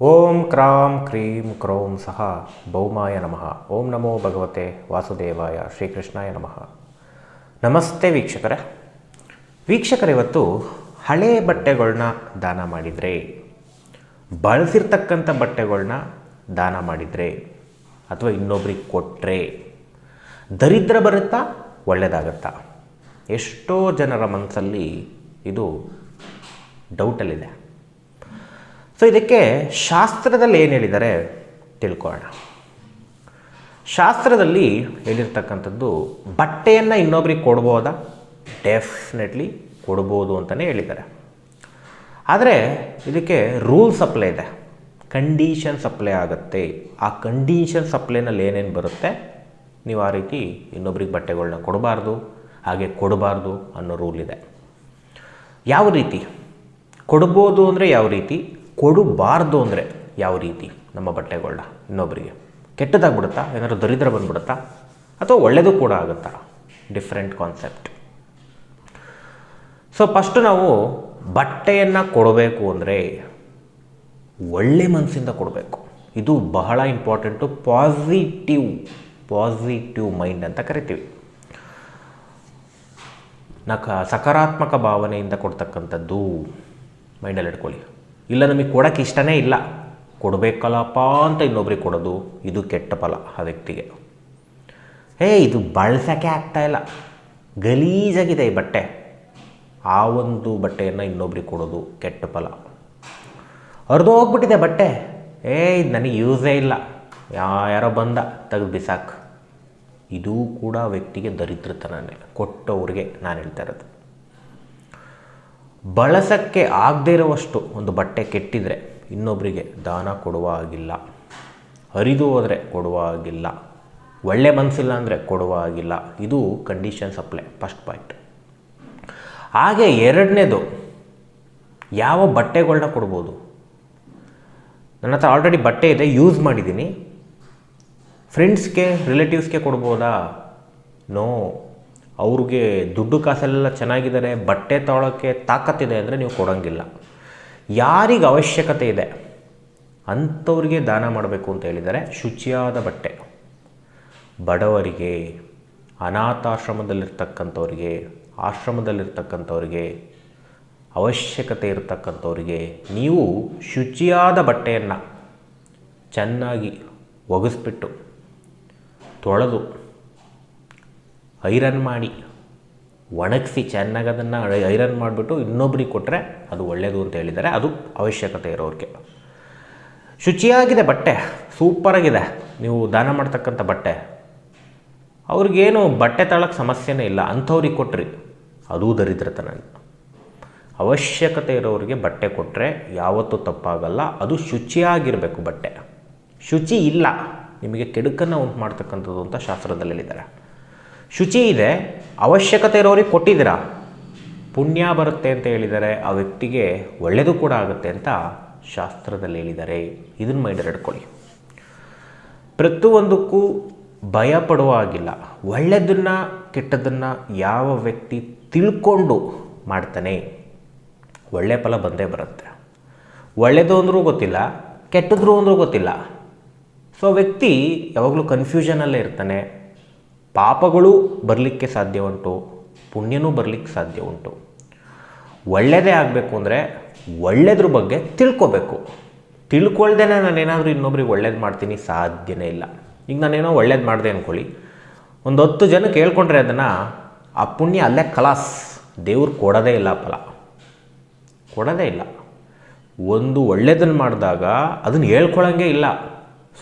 ಓಂ ಕ್ರಾಂ cream ಕ್ರೋಂ ಸಹ ಭೌಮಾಯ ನಮಃ. ಓಂ ನಮೋ ಭಗವತೆ ವಾಸುದೇವಾಯ ಶ್ರೀಕೃಷ್ಣಾಯ ನಮಃ. ನಮಸ್ತೆ ವೀಕ್ಷಕರೇ. ವೀಕ್ಷಕರ, ಇವತ್ತು ಹಳೆ ಬಟ್ಟೆಗಳನ್ನ ದಾನ ಮಾಡಿದರೆ, ಬಳಸಿರ್ತಕ್ಕಂಥ ಬಟ್ಟೆಗಳನ್ನ ದಾನ ಮಾಡಿದರೆ, ಅಥವಾ ಇನ್ನೊಬ್ರಿಗೆ ಕೊಟ್ಟರೆ ದರಿದ್ರ ಬರುತ್ತಾ ಒಳ್ಳೆಯದಾಗತ್ತಾ ಎಷ್ಟೋ ಜನರ ಮನಸ್ಸಲ್ಲಿ ಇದು ಡೌಟಲ್ಲಿದೆ ಸೊ ಇದಕ್ಕೆ ಶಾಸ್ತ್ರದಲ್ಲಿ ಏನು ಹೇಳಿದ್ದಾರೆ? ತಿಳ್ಕೊಳ್ಳೋಣ. ಶಾಸ್ತ್ರದಲ್ಲಿ ಹೇಳಿರ್ತಕ್ಕಂಥದ್ದು, ಬಟ್ಟೆಯನ್ನು ಇನ್ನೊಬ್ರಿಗೆ ಕೊಡ್ಬೋದಾ? ಡೆಫಿನೆಟ್ಲಿ ಕೊಡ್ಬೋದು ಅಂತಲೇ ಹೇಳಿದ್ದಾರೆ. ಆದರೆ ಇದಕ್ಕೆ ರೂಲ್ಸ್ ಅಪ್ಲೈ ಇದೆ. ಕಂಡೀಷನ್ಸ್ ಅಪ್ಲೈ ಆಗುತ್ತೆ. ಆ ಕಂಡೀಷನ್ಸ್ ಅಪ್ಲೈನಲ್ಲಿ ಏನೇನು ಬರುತ್ತೆ? ನೀವು ಆ ರೀತಿ ಇನ್ನೊಬ್ರಿಗೆ ಬಟ್ಟೆಗಳನ್ನ ಕೊಡಬಾರ್ದು, ಹಾಗೆ ಕೊಡಬಾರ್ದು ಅನ್ನೋ ರೂಲ್ ಇದೆ. ಯಾವ ರೀತಿ? ಕೊಡ್ಬೋದು ಅಂದರೆ ಯಾವ ರೀತಿ? ಕೊಡಬಾರ್ದು ಅಂದರೆ ಯಾವ ರೀತಿ ನಮ್ಮ ಬಟ್ಟೆಗಳನ್ನ ಇನ್ನೊಬ್ಬರಿಗೆ ಕೆಟ್ಟದಾಗ್ಬಿಡುತ್ತಾ? ಏನಾದರೂ ದರಿದ್ರ ಬಂದ್ಬಿಡುತ್ತಾ? ಅಥವಾ ಒಳ್ಳೆಯದು ಕೂಡ ಆಗುತ್ತಾ? ಡಿಫ್ರೆಂಟ್ ಕಾನ್ಸೆಪ್ಟ್ ಸೊ ಫಸ್ಟು ನಾವು ಬಟ್ಟೆಯನ್ನು ಕೊಡಬೇಕು ಅಂದರೆ ಒಳ್ಳೆ ಮನಸ್ಸಿಂದ ಕೊಡಬೇಕು. ಇದು ಬಹಳ ಇಂಪಾರ್ಟೆಂಟು ಪಾಸಿಟಿವ್ ಪಾಸಿಟಿವ್ ಮೈಂಡ್ ಅಂತ ಕರಿತೀವಿ. ನಕ ಸಕಾರಾತ್ಮಕ ಭಾವನೆಯಿಂದ ಕೊಡ್ತಕ್ಕಂಥದ್ದು ಮೈಂಡಲ್ಲಿ ಇಟ್ಕೊಳ್ಳಿ. ಇಲ್ಲ ನಮಗೆ ಕೊಡೋಕ್ಕೆ ಇಷ್ಟನೇ ಇಲ್ಲ. ಕೊಡಬೇಕಲ್ಲಪ್ಪ ಅಂತ ಇನ್ನೊಬ್ರಿಗೆ ಕೊಡೋದು ಇದು ಕೆಟ್ಟ ಫಲ ಆ ವ್ಯಕ್ತಿಗೆ. ಹೇ, ಇದು ಬಳಸೋಕ್ಕೆ ಇಲ್ಲ. ಗಲೀಜಾಗಿದೆ ಈ ಬಟ್ಟೆ. ಆ ಒಂದು ಬಟ್ಟೆಯನ್ನು ಇನ್ನೊಬ್ರಿಗೆ ಕೊಡೋದು ಕೆಟ್ಟ ಫಲ. ಅರ್ಧ ಹೋಗ್ಬಿಟ್ಟಿದೆ ಬಟ್ಟೆ. ಏ, ಇದು ನನಗೆ ಯೂಸೇ ಇಲ್ಲ. ಯಾರೋ ಬಂದ, ತೆಗೆದು ಬಿಸಾಕು. ಇದೂ ಕೂಡ ವ್ಯಕ್ತಿಗೆ ದರಿದ್ರತನೇ ಕೊಟ್ಟವ್ರಿಗೆ ನಾನು ಹೇಳ್ತಾ ಇರೋದು. ಬಳಸೋಕ್ಕೆ ಆಗದೇ ಇರುವಷ್ಟು ಒಂದು ಬಟ್ಟೆ ಕೆಟ್ಟಿದರೆ ಇನ್ನೊಬ್ಬರಿಗೆ ದಾನ ಕೊಡುವ ಹಾಗಿಲ್ಲ. ಹರಿದು ಹೋದರೆ ಕೊಡುವ ಹಾಗಿಲ್ಲ. ಒಳ್ಳೆ ಮನಸ್ಸಿಲ್ಲ ಅಂದರೆ ಕೊಡುವ ಹಾಗಿಲ್ಲ. ಇದು ಕಂಡೀಷನ್ ಸಪ್ಲೈ ಫಸ್ಟ್ ಪಾಯಿಂಟ್ ಹಾಗೆ ಎರಡನೇದು, ಯಾವ ಬಟ್ಟೆಗಳನ್ನ ಕೊಡ್ಬೋದು? ನನ್ನ ಹತ್ರ ಆಲ್ರೆಡಿ ಬಟ್ಟೆ ಇದೆ ಯೂಸ್ ಮಾಡಿದ್ದೀನಿ. ಫ್ರೆಂಡ್ಸ್ಗೆ ರಿಲೇಟಿವ್ಸ್ಗೆ ಕೊಡ್ಬೋದಾ? ನೋ ಅವ್ರಿಗೆ ದುಡ್ಡು ಕಾಸೆಲ್ಲ ಚೆನ್ನಾಗಿದ್ದಾರೆ ಬಟ್ಟೆ ತೊಗೊಳಕ್ಕೆ ತಾಕತ್ತಿದೆ ಅಂದರೆ ನೀವು ಕೊಡೋಂಗಿಲ್ಲ. ಯಾರಿಗೆ ಅವಶ್ಯಕತೆ ಇದೆ? ಅಂಥವ್ರಿಗೆ ದಾನ ಮಾಡಬೇಕು ಅಂತ ಹೇಳಿದರೆ ಶುಚಿಯಾದ ಬಟ್ಟೆ. ಬಡವರಿಗೆ, ಅನಾಥಾಶ್ರಮದಲ್ಲಿರ್ತಕ್ಕಂಥವ್ರಿಗೆ, ಆಶ್ರಮದಲ್ಲಿರ್ತಕ್ಕಂಥವ್ರಿಗೆ ಅವಶ್ಯಕತೆ ಇರತಕ್ಕಂಥವ್ರಿಗೆ ನೀವು ಶುಚಿಯಾದ ಬಟ್ಟೆಯನ್ನು ಚೆನ್ನಾಗಿ ಒಗೆಸ್ಬಿಟ್ಟು ತೊಳೆದು ಐರನ್ ಮಾಡಿ, ಒಣಗಿಸಿ ಚೆನ್ನಾಗಿ ಅದನ್ನು ಐರನ್ ಮಾಡಿಬಿಟ್ಟು ಇನ್ನೊಬ್ರಿಗೆ ಕೊಟ್ಟರೆ ಅದು ಒಳ್ಳೆಯದು ಅಂತ ಹೇಳಿದ್ದಾರೆ. ಅದು ಅವಶ್ಯಕತೆ ಇರೋರಿಗೆ. ಶುಚಿಯಾಗಿದೆ ಬಟ್ಟೆ, ಸೂಪರಾಗಿದೆ. ನೀವು ದಾನ ಮಾಡ್ತಕ್ಕಂಥ ಬಟ್ಟೆ. ಅವ್ರಿಗೇನು ಬಟ್ಟೆ ತಳಕ್ಕೆ ಸಮಸ್ಯೆನೇ ಇಲ್ಲ. ಅಂಥವ್ರಿಗೆ ಕೊಟ್ರಿ. ಅದೂ ದರಿದ್ರತನ ಅವಶ್ಯಕತೆ ಇರೋರಿಗೆ ಬಟ್ಟೆ ಕೊಟ್ಟರೆ ಯಾವತ್ತೂ ತಪ್ಪಾಗಲ್ಲ. ಅದು ಶುಚಿಯಾಗಿರಬೇಕು ಬಟ್ಟೆ. ಶುಚಿ ಇಲ್ಲ. ನಿಮಗೆ ಕೆಡುಕನ್ನು ಉಂಟು ಮಾಡ್ತಕ್ಕಂಥದ್ದು ಅಂತ ಶಾಸ್ತ್ರದಲ್ಲಿ ಹೇಳಿದ್ದಾರೆ. ಶುಚಿ ಇದೆ, ಅವಶ್ಯಕತೆ ಇರೋರಿಗೆ ಕೊಟ್ಟಿದ್ದೀರಾ? ಪುಣ್ಯ ಬರುತ್ತೆ ಅಂತ ಹೇಳಿದರೆ ಆ ವ್ಯಕ್ತಿಗೆ ಒಳ್ಳೆಯದು ಕೂಡ ಆಗುತ್ತೆ ಅಂತ ಶಾಸ್ತ್ರದಲ್ಲಿ ಹೇಳಿದ್ದಾರೆ. ಇದನ್ನು ಮೈಂಡಲ್ಲಿ ಇಟ್ಕೊಳ್ಳಿ ಪ್ರತಿಯೊಂದಕ್ಕೂ ಭಯ ಪಡುವ ಹಾಗಿಲ್ಲ. ಒಳ್ಳೆಯದನ್ನು ಕೆಟ್ಟದನ್ನು ಯಾವ ವ್ಯಕ್ತಿ ತಿಳ್ಕೊಂಡು ಮಾಡ್ತಾನೆ ಒಳ್ಳೆಯ ಫಲ ಬಂದೇ ಬರುತ್ತೆ. ಒಳ್ಳೆಯದು ಅಂದರೂ ಗೊತ್ತಿಲ್ಲ, ಕೆಟ್ಟದ್ರು ಅಂದರೂ ಗೊತ್ತಿಲ್ಲ. ಸೊ ವ್ಯಕ್ತಿ ಯಾವಾಗಲೂ ಕನ್ಫ್ಯೂಷನಲ್ಲೇ ಇರ್ತಾನೆ ಪಾಪಗಳು ಬರಲಿಕ್ಕೆ ಸಾಧ್ಯ ಉಂಟು, ಪುಣ್ಯನೂ ಬರಲಿಕ್ಕೆ ಸಾಧ್ಯ ಉಂಟು. ಒಳ್ಳೆಯದೇ ಆಗಬೇಕು ಅಂದರೆ ಒಳ್ಳೆಯದ್ರ ಬಗ್ಗೆ ತಿಳ್ಕೊಬೇಕು. ತಿಳ್ಕೊಳ್ದೇ ನಾನೇನಾದರೂ ಇನ್ನೊಬ್ರಿಗೆ ಒಳ್ಳೇದು ಮಾಡ್ತೀನಿ ಸಾಧ್ಯನೇ ಇಲ್ಲ. ಈಗ ನಾನೇನೋ ಒಳ್ಳೇದು ಮಾಡಿದೆ ಅಂದ್ಕೊಳ್ಳಿ ಒಂದು ಹತ್ತು ಜನಕ್ಕೆ ಹೇಳ್ಕೊಂಡ್ರೆ ಅದನ್ನು, ಆ ಪುಣ್ಯ ಅಲ್ಲೇ ಕಲಾಸ್, ದೇವ್ರು ಕೊಡೋದೇ ಇಲ್ಲ ಫಲ. ಕೊಡೋದೇ ಇಲ್ಲ. ಒಂದು ಒಳ್ಳೇದನ್ನು ಮಾಡಿದಾಗ ಅದನ್ನು ಹೇಳ್ಕೊಳಂಗೆ ಇಲ್ಲ.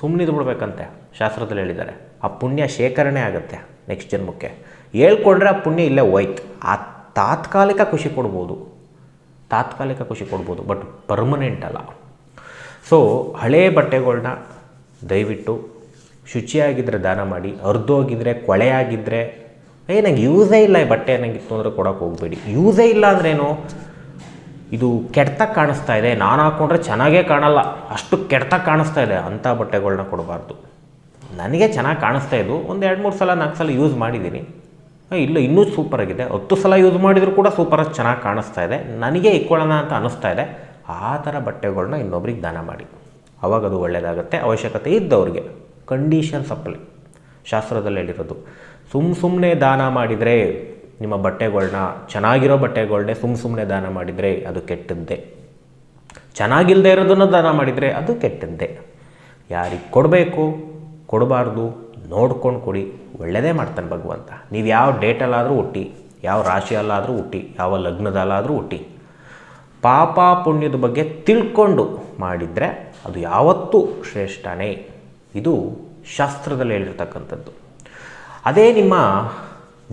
ಸುಮ್ಮನಿದ್ಬಿಡ್ಬೇಕಂತೆ ಶಾಸ್ತ್ರದಲ್ಲಿ ಹೇಳಿದ್ದಾರೆ. ಆ ಪುಣ್ಯ ಶೇಖರಣೆ ಆಗುತ್ತೆ ನೆಕ್ಸ್ಟ್ ಜನ್ಮಕ್ಕೆ. ಹೇಳ್ಕೊಂಡ್ರೆ ಆ ಪುಣ್ಯ ಇಲ್ಲೇ ಹೋಯ್ತು. ಆ ತಾತ್ಕಾಲಿಕ ಖುಷಿ ಕೊಡ್ಬೋದು. ತಾತ್ಕಾಲಿಕ ಖುಷಿ ಕೊಡ್ಬೋದು ಬಟ್ ಪರ್ಮನೆಂಟ್ ಅಲ್ಲ. ಸೊ ಹಳೇ ಬಟ್ಟೆಗಳನ್ನ ದಯವಿಟ್ಟು ಶುಚಿಯಾಗಿದ್ದರೆ ದಾನ ಮಾಡಿ ಹರಿದೋಗಿದ್ರೆ ಕೊಳೆಯಾಗಿದ್ದರೆ ಏ, ನಂಗೆ ಯೂಸೇ ಇಲ್ಲ ಈ ಬಟ್ಟೆ ನನಗಿತ್ತು ಅಂದರೆ ಕೊಡೋಕೆ ಹೋಗಬೇಡಿ. ಯೂಸೇ ಇಲ್ಲ ಅಂದ್ರೇನು ಇದು ಕೆಡ್ತಾಗ ಕಾಣಿಸ್ತಾ ಇದೆ. ನಾನು ಹಾಕ್ಕೊಂಡ್ರೆ ಚೆನ್ನಾಗೇ ಕಾಣಲ್ಲ. ಅಷ್ಟು ಕೆಡ್ತಾಗ ಕಾಣಿಸ್ತಾ ಇದೆ. ಅಂಥ ಬಟ್ಟೆಗಳನ್ನ ಕೊಡಬಾರ್ದು. ನನಗೆ ಚೆನ್ನಾಗಿ ಕಾಣಿಸ್ತಾ ಇದ್ದು ಒಂದು ಎರಡು ಮೂರು ಸಲ, ನಾಲ್ಕು ಸಲ ಯೂಸ್ ಮಾಡಿದ್ದೀನಿ ಇಲ್ಲ, ಇನ್ನೂ ಸೂಪರಾಗಿದೆ ಹತ್ತು ಸಲ ಯೂಸ್ ಮಾಡಿದರೂ ಕೂಡ ಸೂಪರಾಗಿ ಚೆನ್ನಾಗಿ ಕಾಣಿಸ್ತಾ ಇದೆ. ನನಗೆ ಇಕ್ಕೊಳ್ಳೋಣ ಅಂತ ಅನ್ನಿಸ್ತಾ ಇದೆ. ಆ ಥರ ಬಟ್ಟೆಗಳನ್ನ ಇನ್ನೊಬ್ರಿಗೆ ದಾನ ಮಾಡಿ. ಅವಾಗ ಅದು ಒಳ್ಳೆಯದಾಗುತ್ತೆ ಅವಶ್ಯಕತೆ ಇದ್ದವ್ರಿಗೆ. ಕಂಡೀಷನ್ ಸಪ್ಲೈ ಶಾಸ್ತ್ರದಲ್ಲಿ ಹೇಳಿರೋದು. ಸುಮ್ಮ ಸುಮ್ಮನೆ ದಾನ ಮಾಡಿದರೆ ನಿಮ್ಮ ಬಟ್ಟೆಗಳನ್ನ ಚೆನ್ನಾಗಿರೋ ಬಟ್ಟೆಗಳನ್ನೇ ಸುಮ್ಮ ಸುಮ್ಮನೆ ದಾನ ಮಾಡಿದರೆ ಅದು ಕೆಟ್ಟದ್ದೇ. ಚೆನ್ನಾಗಿಲ್ಲದೆ ಇರೋದನ್ನು ದಾನ ಮಾಡಿದರೆ ಅದು ಕೆಟ್ಟದ್ದೇ. ಯಾರಿಗೆ ಕೊಡಬೇಕು? ಕೊಡಬಾರ್ದು, ನೋಡ್ಕೊಂಡು ಕೊಡಿ ಒಳ್ಳೆಯದೇ ಮಾಡ್ತಾನೆ ಭಗವಂತ. ನೀವು ಯಾವ ಡೇಟಲ್ಲಾದರೂ ಹುಟ್ಟಿ, ಯಾವ ರಾಶಿಯಲ್ಲಾದರೂ ಹುಟ್ಟಿ, ಯಾವ ಲಗ್ನದಲ್ಲಾದರೂ ಹುಟ್ಟಿ. ಪಾಪ ಪುಣ್ಯದ ಬಗ್ಗೆ ತಿಳ್ಕೊಂಡು ಮಾಡಿದರೆ ಅದು ಯಾವತ್ತೂ ಶ್ರೇಷ್ಠನೇ. ಇದು ಶಾಸ್ತ್ರದಲ್ಲಿ ಹೇಳಿರ್ತಕ್ಕಂಥದ್ದು. ಅದೇ ನಿಮ್ಮ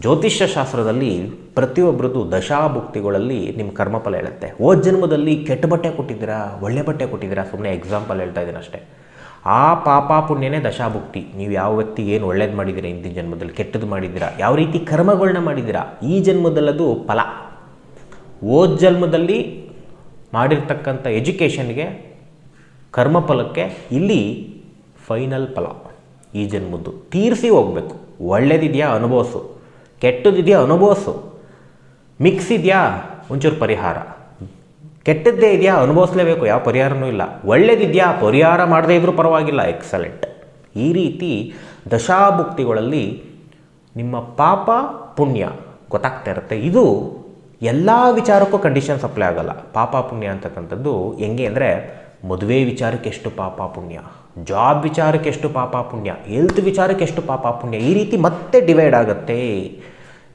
ಜ್ಯೋತಿಷ್ಯ ಶಾಸ್ತ್ರದಲ್ಲಿ ಪ್ರತಿಯೊಬ್ಬರದ್ದು ದಶಾಭುಕ್ತಿಗಳಲ್ಲಿ ನಿಮ್ಮ ಕರ್ಮಫಲ ಹೇಳುತ್ತೆ. ಓ ಜನ್ಮದಲ್ಲಿ ಕೆಟ್ಟ ಬಟ್ಟೆ ಕೊಟ್ಟಿದ್ದೀರಾ, ಒಳ್ಳೆ ಬಟ್ಟೆ ಕೊಟ್ಟಿದ್ದೀರಾ ಸುಮ್ಮನೆ ಎಕ್ಸಾಂಪಲ್ ಹೇಳ್ತಾ ಇದ್ದೀನಿ ಅಷ್ಟೇ. ಆ ಪಾಪ ಪುಣ್ಯನೇ ದಶಾಭುಕ್ತಿ. ನೀವು ಯಾವ ವ್ಯಕ್ತಿ ಏನು ಒಳ್ಳೇದು ಮಾಡಿದ್ದೀರಾ ಹಿಂದಿನ ಜನ್ಮದಲ್ಲಿ ಕೆಟ್ಟದ್ದು ಮಾಡಿದ್ದೀರಾ, ಯಾವ ರೀತಿ ಕರ್ಮಗಳನ್ನ ಮಾಡಿದ್ದೀರಾ, ಈ ಜನ್ಮದಲ್ಲದು ಫಲ. ಓದ್ ಜನ್ಮದಲ್ಲಿ ಮಾಡಿರ್ತಕ್ಕಂಥ ಎಜುಕೇಷನ್ಗೆ, ಕರ್ಮಫಲಕ್ಕೆ ಇಲ್ಲಿ ಫೈನಲ್ ಫಲ. ಈ ಜನ್ಮದ್ದು. ತೀರಿಸಿ ಹೋಗಬೇಕು. ಒಳ್ಳೇದಿದೆಯಾ, ಅನುಭವಿಸು. ಕೆಟ್ಟದಿದೆಯಾ, ಅನುಭವಿಸು. ಮಿಕ್ಸ್ ಇದೆಯಾ, ಒಂಚೂರು ಪರಿಹಾರ. ಕೆಟ್ಟದ್ದೇ ಇದೆಯಾ? ಅನುಭವಿಸ್ಲೇಬೇಕು. ಯಾವ ಪರಿಹಾರನೂ ಇಲ್ಲ. ಒಳ್ಳೇದಿದೆಯಾ? ಪರಿಹಾರ ಮಾಡದೇ ಇದ್ರೂ ಪರವಾಗಿಲ್ಲ. ಎಕ್ಸಲೆಂಟ್ ಈ ರೀತಿ ದಶಾಭುಕ್ತಿಗಳಲ್ಲಿ ನಿಮ್ಮ ಪಾಪ ಪುಣ್ಯ ಗೊತ್ತಾಗ್ತಾ ಇರುತ್ತೆ. ಇದು ಎಲ್ಲ ವಿಚಾರಕ್ಕೂ ಕಂಡೀಷನ್ ಸಪ್ಲೈ ಆಗಲ್ಲ. ಪಾಪ ಪುಣ್ಯ ಅಂತಕ್ಕಂಥದ್ದು ಹೆಂಗೆ ಅಂದರೆ ಮದುವೆ ವಿಚಾರಕ್ಕೆ ಎಷ್ಟು ಪಾಪ ಪುಣ್ಯ ಜಾಬ್ ವಿಚಾರಕ್ಕೆ ಎಷ್ಟು ಪಾಪ ಪುಣ್ಯ ಹೆಲ್ತ್ ವಿಚಾರಕ್ಕೆ ಎಷ್ಟು ಪಾಪ ಪುಣ್ಯ ಈ ರೀತಿ ಮತ್ತೆ ಡಿವೈಡ್ ಆಗುತ್ತೆ.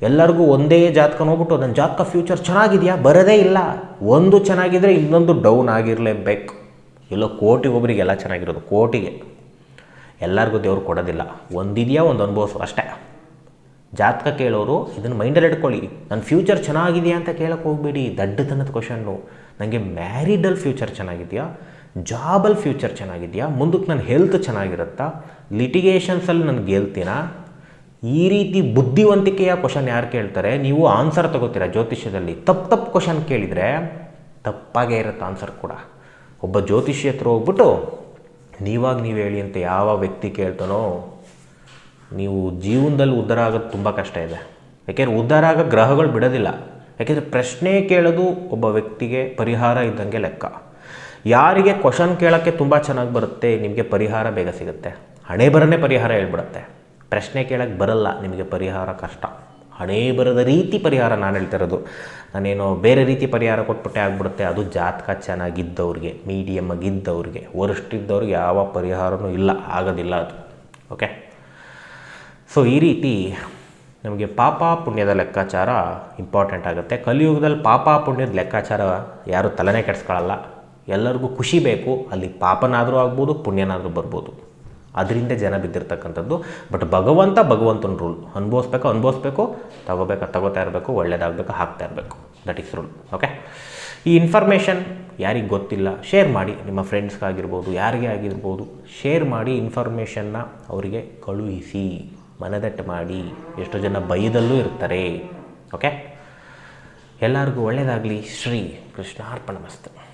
ಎಲ್ಲರಿಗೂ ಒಂದೇ ಜಾತಕ ನೋಡ್ಬಿಟ್ಟು ನನ್ನ ಜಾತಕ ಫ್ಯೂಚರ್ ಚೆನ್ನಾಗಿದೆಯಾ? ಬರೋದೇ ಇಲ್ಲ. ಒಂದು ಚೆನ್ನಾಗಿದ್ದರೆ ಇನ್ನೊಂದು ಡೌನ್ ಆಗಿರಲೇಬೇಕು. ಎಲ್ಲೋ ಕೋಟಿಗೆ ಒಬ್ಬರಿಗೆ ಎಲ್ಲ ಚೆನ್ನಾಗಿರೋದು, ಕೋಟಿಗೆ. ಎಲ್ಲರಿಗೂ ದೇವ್ರು ಕೊಡೋದಿಲ್ಲ. ಒಂದಿದೆಯಾ, ಒಂದು ಅನುಭವಿಸು ಅಷ್ಟೇ. ಜಾತಕ ಕೇಳೋರು ಇದನ್ನು ಮೈಂಡಲ್ಲಿ ಇಟ್ಕೊಳ್ಳಿ. ನನ್ನ ಫ್ಯೂಚರ್ ಚೆನ್ನಾಗಿದೆಯಾ? ಅಂತ ಕೇಳಕ್ಕೆ ಹೋಗಬೇಡಿ. ದಡ್ಡತನದ ಕ್ವಶನ್ನು ನನಗೆ ಮ್ಯಾರಿಡಲ್ ಫ್ಯೂಚರ್ ಚೆನ್ನಾಗಿದೆಯಾ? ಜಾಬಲ್ಲಿ ಫ್ಯೂಚರ್ ಚೆನ್ನಾಗಿದೆಯಾ? ಮುಂದಕ್ಕೆ ನನ್ನ ಹೆಲ್ತ್ ಚೆನ್ನಾಗಿರುತ್ತಾ? ಲಿಟಿಗೇಷನ್ಸಲ್ಲಿ ನಾನು ಗೆಲ್ತೀನಾ? ಈ ರೀತಿ ಬುದ್ಧಿವಂತಿಕೆಯ ಕ್ವಶನ್ ಯಾರು ಕೇಳ್ತಾರೆ? ನೀವು ಆನ್ಸರ್ ತಗೋತೀರಾ ಜ್ಯೋತಿಷ್ಯದಲ್ಲಿ? ತಪ್ಪು ತಪ್ಪು ಕ್ವಶನ್ ಕೇಳಿದರೆ ತಪ್ಪಾಗೇ ಇರುತ್ತೆ ಆನ್ಸರ್ ಕೂಡ. ಒಬ್ಬ ಜ್ಯೋತಿಷಿ ಹತ್ರ ಹೋಗ್ಬಿಟ್ಟು, ನೀವಾಗ ನೀವು ಹೇಳಿ ಅಂತ ಯಾವ ವ್ಯಕ್ತಿ ಕೇಳ್ತಾನೋ, ನೀವು ಜೀವನದಲ್ಲಿ ಉದ್ಧಾರ ಆಗೋದು ತುಂಬ ಕಷ್ಟ ಇದೆ. ಯಾಕೆಂದರೆ ಉದ್ಧಾರ ಆಗೋ ಗ್ರಹಗಳು ಬಿಡೋದಿಲ್ಲ. ಯಾಕೆಂದರೆ ಪ್ರಶ್ನೆ ಕೇಳೋದು ಒಬ್ಬ ವ್ಯಕ್ತಿಗೆ ಪರಿಹಾರ ಇದ್ದಂಗೆ ಲೆಕ್ಕ. ಯಾರಿಗೆ ಕ್ವಶನ್ ಕೇಳೋಕ್ಕೆ ತುಂಬ ಚೆನ್ನಾಗಿ ಬರುತ್ತೆ, ನಿಮಗೆ ಪರಿಹಾರ ಬೇಗ ಸಿಗುತ್ತೆ. ಹಣೆ ಬರನೇ ಪರಿಹಾರ ಹೇಳ್ಬಿಡುತ್ತೆ. ಪ್ರಶ್ನೆ ಕೇಳಕ್ಕೆ ಬರಲ್ಲ, ನಿಮಗೆ ಪರಿಹಾರ ಕಷ್ಟ. ಹಣೆ ಬರದ ರೀತಿ ಪರಿಹಾರ ನಾನು ಹೇಳ್ತಿರೋದು ನಾನೇನೋ ಬೇರೆ ರೀತಿ ಪರಿಹಾರ ಕೊಟ್ಬಿಟ್ಟೆ ಆಗ್ಬಿಡುತ್ತೆ, ಅದು ಜಾತಕ ಚೆನ್ನಾಗಿದ್ದವ್ರಿಗೆ ಮೀಡಿಯಮ್ ಆಗಿದ್ದವ್ರಿಗೆ. worst ಇದ್ದವ್ರಿಗೆ ಯಾವ ಪರಿಹಾರವೂ ಇಲ್ಲ, ಆಗೋದಿಲ್ಲ ಅದು. ಓಕೆ ಸೊ ಈ ರೀತಿ ನಮಗೆ ಪಾಪ ಪುಣ್ಯದ ಲೆಕ್ಕಾಚಾರ ಇಂಪಾರ್ಟೆಂಟ್ ಆಗುತ್ತೆ. ಕಲಿಯುಗದಲ್ಲಿ ಪಾಪ ಪುಣ್ಯದ ಲೆಕ್ಕಾಚಾರ ಯಾರು ತಲೆನೇ ಕೆಡಿಸ್ಕೊಳ್ಳಲ್ಲ ಎಲ್ಲರಿಗೂ ಖುಷಿ ಬೇಕು, ಅಲ್ಲಿ ಪಾಪನಾದರೂ ಆಗ್ಬೋದು, ಪುಣ್ಯನಾದರೂ ಬರ್ಬೋದು. ಅದರಿಂದ ಜನ ಬಿದ್ದಿರ್ತಕ್ಕಂಥದ್ದು. ಬಟ್ ಭಗವಂತ ಭಗವಂತನ ರೂಲ್ ಅನುಭವಿಸ್ಬೇಕು ಅನುಭವಿಸ್ಬೇಕು. ತಗೋಬೇಕು ತಗೋತಾ ಇರಬೇಕು. ಒಳ್ಳೇದಾಗಬೇಕು, ಹಾಕ್ತಾ ಇರಬೇಕು. ದಟ್ ಈಸ್ ರೂಲ್ ಓಕೆ ಈ ಇನ್ಫಾರ್ಮೇಷನ್ ಯಾರಿಗೆ ಗೊತ್ತಿಲ್ಲ ಶೇರ್ ಮಾಡಿ. ನಿಮ್ಮ ಫ್ರೆಂಡ್ಸ್ಗಾಗಿರ್ಬೋದು ಯಾರಿಗೆ ಆಗಿರ್ಬೋದು ಶೇರ್ ಮಾಡಿ ಇನ್ಫಾರ್ಮೇಷನ್ನ ಅವರಿಗೆ ಕಳುಹಿಸಿ. ಮನದಟ್ಟು ಮಾಡಿ. ಎಷ್ಟೋ ಜನ ಭಯದಲ್ಲೂ ಇರ್ತಾರೆ. ಓಕೆ ಎಲ್ಲರಿಗೂ ಒಳ್ಳೆಯದಾಗಲಿ ಶ್ರೀ ಕೃಷ್ಣಾರ್ಪಣ ಮಸ್ತು.